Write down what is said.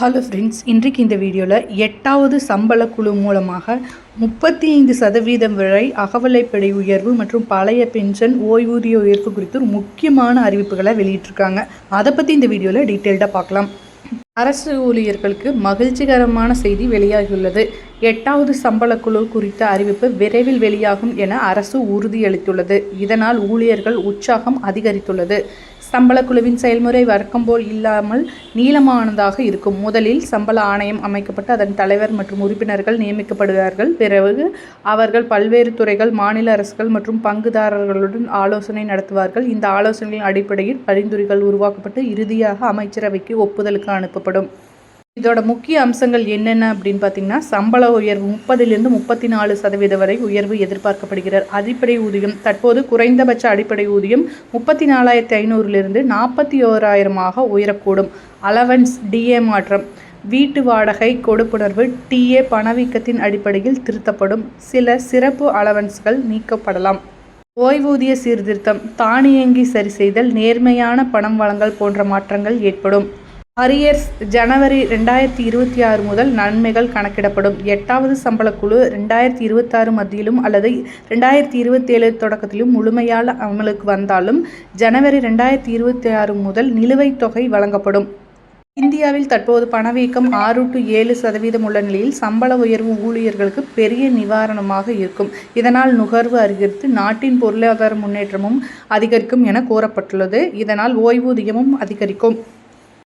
Hello friends இன்றைக்கு இந்த வீடியோவில் எட்டாவது சம்பள குழு மூலமாக முப்பத்தி ஐந்து சதவீதம் வரை அகவலைப்படை உயர்வு மற்றும் பழைய பென்ஷன் ஓய்வூதிய உயர்வு குறித்து ஒரு முக்கியமான அறிவிப்புகளை வெளியிட்டிருக்காங்க. அதை பற்றி இந்த வீடியோவில் டீட்டெயில்டாக பார்க்கலாம். அரசு ஊழியர்களுக்கு மகிழ்ச்சிகரமான செய்தி வெளியாகியுள்ளது. எட்டாவது சம்பள குழு குறித்த அறிவிப்பு விரைவில் வெளியாகும் என அரசு உறுதியளித்துள்ளது. இதனால் ஊழியர்கள் உற்சாகம் அதிகரித்துள்ளது. சம்பள குழுவின் செயல்முறை வழக்கம் போல் இல்லாமல் நீளமானதாக இருக்கும். முதலில் சம்பள ஆணையம் அமைக்கப்பட்டு அதன் தலைவர் மற்றும் உறுப்பினர்கள் நியமிக்கப்படுவார்கள். பிறகு அவர்கள் பல்வேறு துறைகள் மாநில அரசுகள் மற்றும் பங்குதாரர்களுடன் ஆலோசனை நடத்துவார்கள். இந்த ஆலோசனைகளின் அடிப்படையில் பரிந்துரைகள் உருவாக்கப்பட்டு இறுதியாக அமைச்சரவைக்கு ஒப்புதலுக்கு அனுப்பப்படும். இதோட முக்கிய அம்சங்கள் என்னென்ன அப்படின்னு பார்த்தீங்கன்னா சம்பள உயர்வு முப்பதிலிருந்து முப்பத்தி நாலு சதவீத வரை உயர்வு எதிர்பார்க்கப்படுகிறார். அடிப்படை ஊதியம் தற்போது குறைந்தபட்ச அடிப்படை ஊதியம் முப்பத்தி நாலாயிரத்தி ஐநூறுலிருந்து நாற்பத்தி ஓராயிரமாக உயரக்கூடும் அலவன்ஸ் டிஏ மாற்றம். வீட்டு வாடகை கொடுப்புணர்வு டிஏ பணவீக்கத்தின் அடிப்படையில் திருத்தப்படும். சில சிறப்பு அலவன்ஸ்கள் நீக்கப்படலாம். ஓய்வூதிய சீர்திருத்தம் தானியங்கி சரி செய்தல் நேர்மையான பணம் வழங்கல் போன்ற மாற்றங்கள் ஏற்படும். அரியர்ஸ் ஜனவரி ரெண்டாயிரத்தி இருபத்தி ஆறு முதல் நன்மைகள் கணக்கிடப்படும். எட்டாவது சம்பள குழு ரெண்டாயிரத்தி இருபத்தாறு மத்தியிலும் அல்லது ரெண்டாயிரத்தி இருபத்தேழு தொடக்கத்திலும் முழுமையால் அமலுக்கு வந்தாலும் ஜனவரி ரெண்டாயிரத்தி இருபத்தி ஆறு முதல் நிலுவைத் தொகை வழங்கப்படும். இந்தியாவில் தற்போது பணவீக்கம் ஆறு டு ஏழு சதவீதம் உள்ள நிலையில் சம்பள உயர்வு ஊழியர்களுக்கு பெரிய நிவாரணமாக இருக்கும். இதனால் நுகர்வு அதிகரித்து நாட்டின் பொருளாதார முன்னேற்றமும் அதிகரிக்கும் என கூறப்பட்டுள்ளது. இதனால் ஓய்வூதியமும் அதிகரிக்கும்.